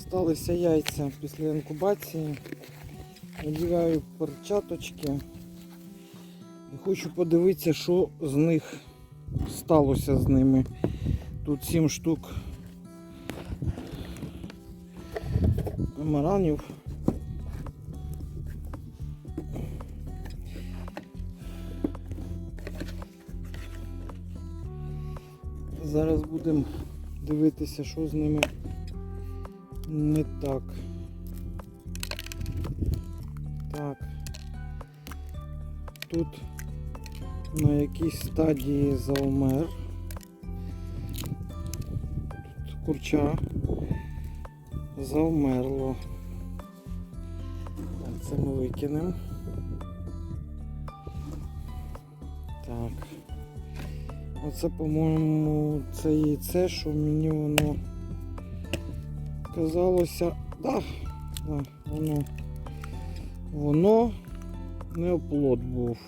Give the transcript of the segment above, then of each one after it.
Осталися яйця після інкубації. Надіваю перчаточки. І хочу подивитися, що з них сталося з ними. Тут 7 штук маранів. Зараз будемо дивитися, що з ними не так. Так. Тут на якійсь стадії заумер. Тут курча заумерло. Так, це ми викинемо. Так. Оце, по-моєму, це яйце, що мені воно казалося. Да, да, воно. Воно не оплот був.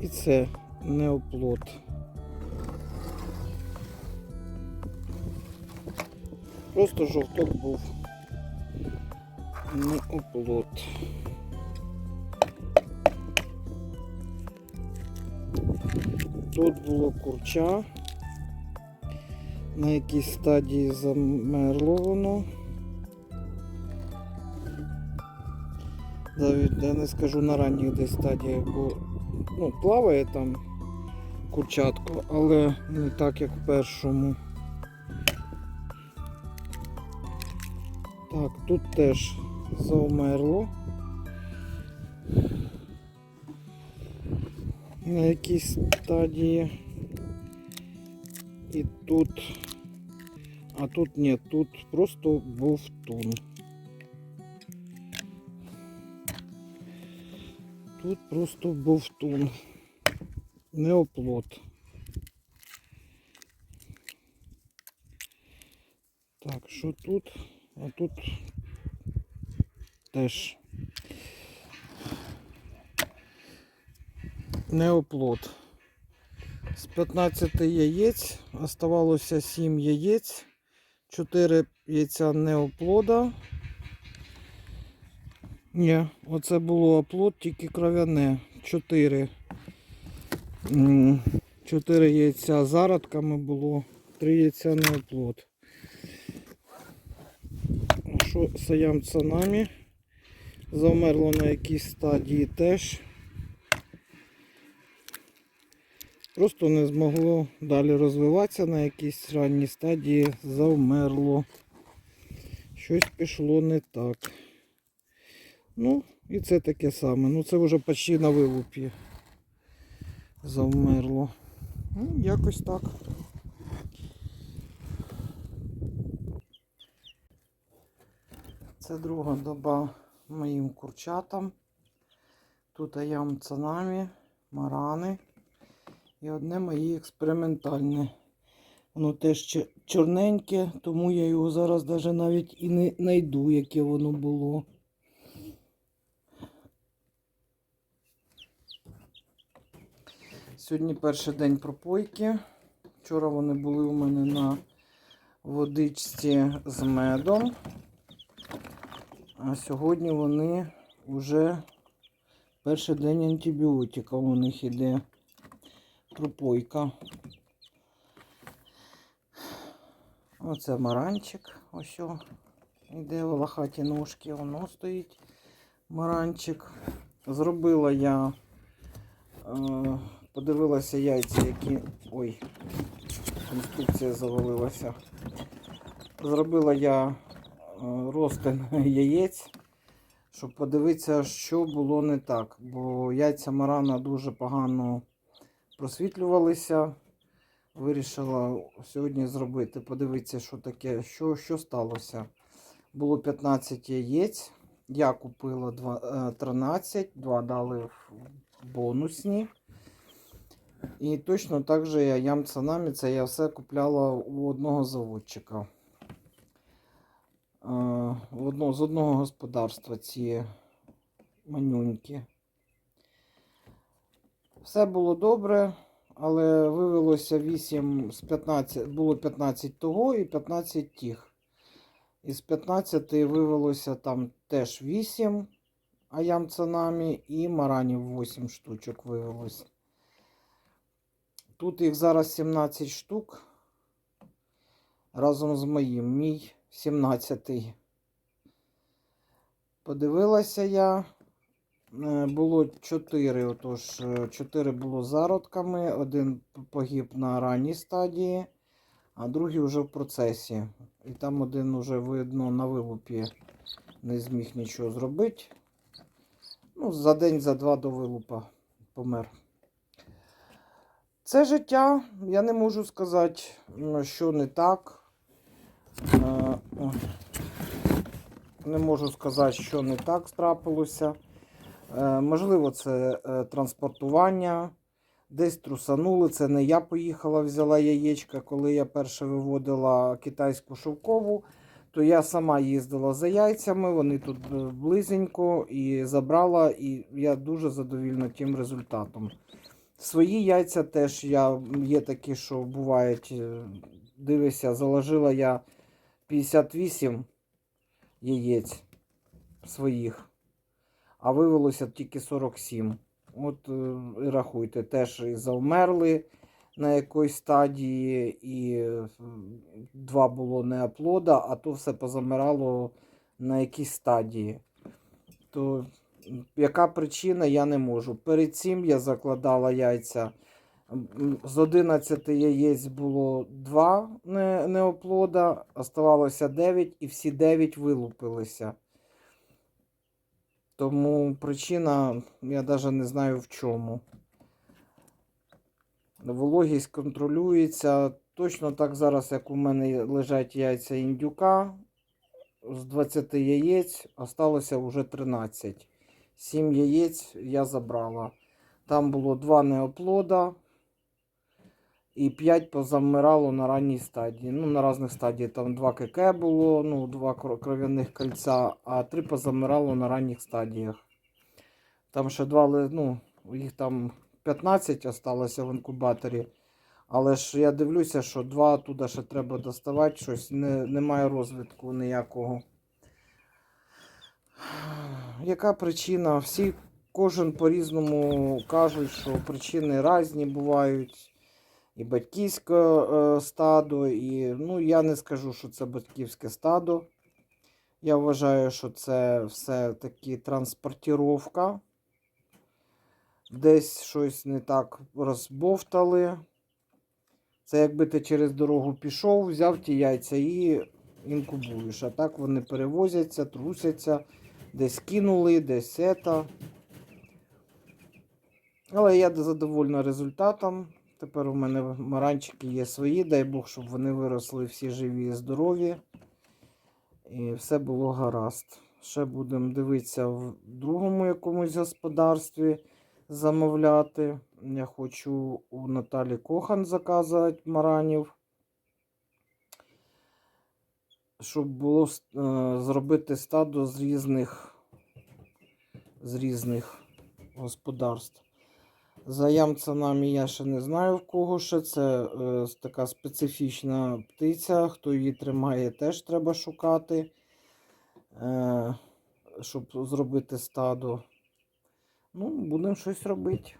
І це не оплот. Просто жовток був не оплот. Тут було курча. На якійсь стадії замерло воно. Навіть я не скажу на ранніх десь стадіях, бо ну, плаває там курчатко, але не так, як в першому. Так, тут теж заумерло. На якійсь стадії. І тут. А тут ні, тут просто був тун. Тут просто був тун. Не оплот. Так, що тут? А тут теж не оплот. З 15 яєць оставалося 7 яєць, 4 яйця не оплода. Ні, оце було оплот, тільки кров'яне. 4. 4 яйця зародками було, 3 яйця не оплот. Що з ямцанами? Завмерло на якійсь стадії теж. Просто не змогло далі розвиватися на якійсь ранній стадії, завмерло. Щось пішло не так. Ну, і це таке саме. Ну це вже почти на вилупі завмерло. Ну, якось так. Це друга доба моїм курчатам. Тут ямцанамі, марани. І одне моє експериментальне. Воно теж чорненьке, тому я його зараз навіть і не знайду, яке воно було. Сьогодні перший день пропойки. Вчора вони були у мене на водичці з медом. А сьогодні вони вже перший день антибіотика у них іде пропойка. Оце маранчик. Ось о, іде волохаті ножки, воно стоїть маранчик. Зробила я, е, подивилася яйця, які. Ой, конструкція завалилася. Зробила я е, розтин яєць, щоб подивитися, що було не так. Бо яйця марана дуже погано просвітлювалися. Вирішила сьогодні зробити, подивитися, що таке, що, що сталося. Було 15 яєць. Я купила два- е, 13, два дали в бонусні. І точно так же я ямцанамі, це я все купляла у одного заводчика. Е, з одного господарства ці манюньки. Все було добре, але вивелося 8 з 15, було 15 того і 15 тих. Із 15 вивелося там теж 8 аям цунамі і маранів 8 штучок вивелося. Тут їх зараз 17 штук. Разом з моїм. Мій 17-й. Подивилася я. Е, Було 4, отож, 4 було зародками, один погиб на ранній стадії, а другий вже в процесі. І там один уже видно на вилупі не зміг нічого зробити. Ну, за день, за два до вилупа помер. Це життя. Я не можу сказати, що не так. Е. Не можу сказати, що не так трапилося. Е, Можливо, це е, транспортування. Десь трусанули. Це не я поїхала, взяла яєчка, коли я перше виводила китайську шовкову, то я сама їздила за яйцями, вони тут е, близенько і забрала, і я дуже задовільна тим результатом. Свої яйця теж я, є такі, що бувають, дивися, заложила я 58 яєць своїх, а вивелося тільки 47. От е, рахуйте, теж і завмерли на якоїсь стадії, і е, два було не оплода, а то все позамирало на якійсь стадії. То яка причина, я не можу. Перед цим я закладала яйця. З 11 яєць було 2 не, неоплода, оставалося 9, і всі 9 вилупилися. Тому причина, я навіть не знаю в чому. Вологість контролюється. Точно так зараз, як у мене лежать яйця індюка. З 20 яєць осталося вже 13. 7 яєць я забрала. Там було 2 неоплода і 5 позамирало на ранній стадії. Ну, на різних стадіях. Там 2 КК було, ну, 2 кров'яних кольця, а 3 позамирало на ранніх стадіях. Там ще 2, ли- ну, їх там 15 осталося в інкубаторі. Але ж я дивлюся, що 2 туди ще треба доставати, щось не, немає розвитку ніякого. Яка причина? Всі, кожен по-різному кажуть, що причини різні бувають. І батьківське е, стадо, і ну, я не скажу, що це батьківське стадо. Я вважаю, що це все-таки транспортіровка. Десь щось не так розбовтали. Це якби ти через дорогу пішов, взяв ті яйця і інкубуєш. А так вони перевозяться, трусяться, десь кинули, десь це. Але я задовольна результатом. Тепер у мене маранчики є свої, дай Бог, щоб вони виросли всі живі і здорові. І все було гаразд. Ще будемо дивитися в другому якомусь господарстві замовляти. Я хочу у Наталі Кохан заказувати маранів. Щоб було е, зробити стадо з різних, з різних господарств. За ямцанами я ще не знаю в кого ще. Це е, така специфічна птиця. Хто її тримає, теж треба шукати, е, щоб зробити стадо. Ну, будемо щось робити.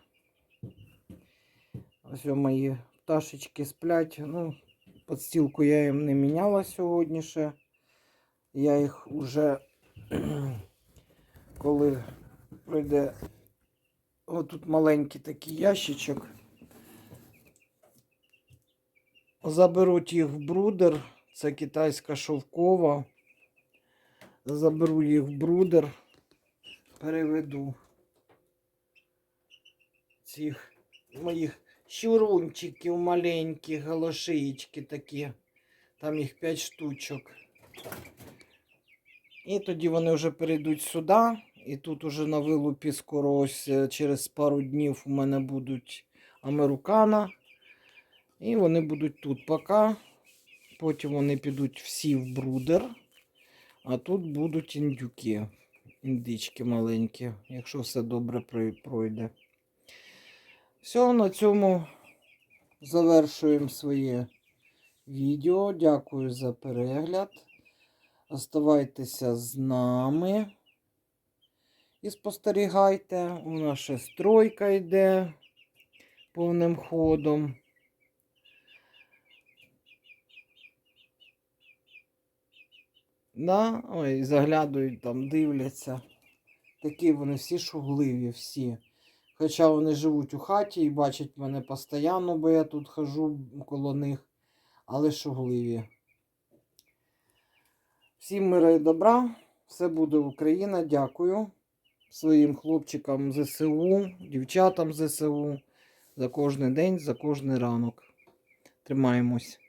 Ось мої пташечки сплять. Ну, подстілку я їм не міняла сьогодні ще. Я їх уже, коли прийде Ось тут маленький такий ящичок. Заберуть їх в брудер. Це китайська шовкова. Заберу їх в брудер. Переведу цих моїх щурунчиків маленьких, галошиєчки такі. Там їх 5 штучок. І тоді вони вже перейдуть сюди. І тут уже на вилупі скоро ось е, через пару днів у мене будуть американа. І вони будуть тут поки. Потім вони підуть всі в брудер. А тут будуть індюки. Індички маленькі, якщо все добре пройде. Все, на цьому завершуємо своє відео. Дякую за перегляд. Оставайтеся з нами і спостерігайте. У нас ще стройка йде повним ходом. Да? Ой, заглядують там, дивляться. Такі вони всі шугливі, всі. Хоча вони живуть у хаті і бачать мене постійно, бо я тут хожу коло них, але шугливі. Всім мира і добра. Все буде Україна. Дякую своїм хлопчикам ЗСУ, дівчатам ЗСУ за кожний день, за кожний ранок. Тримаємось.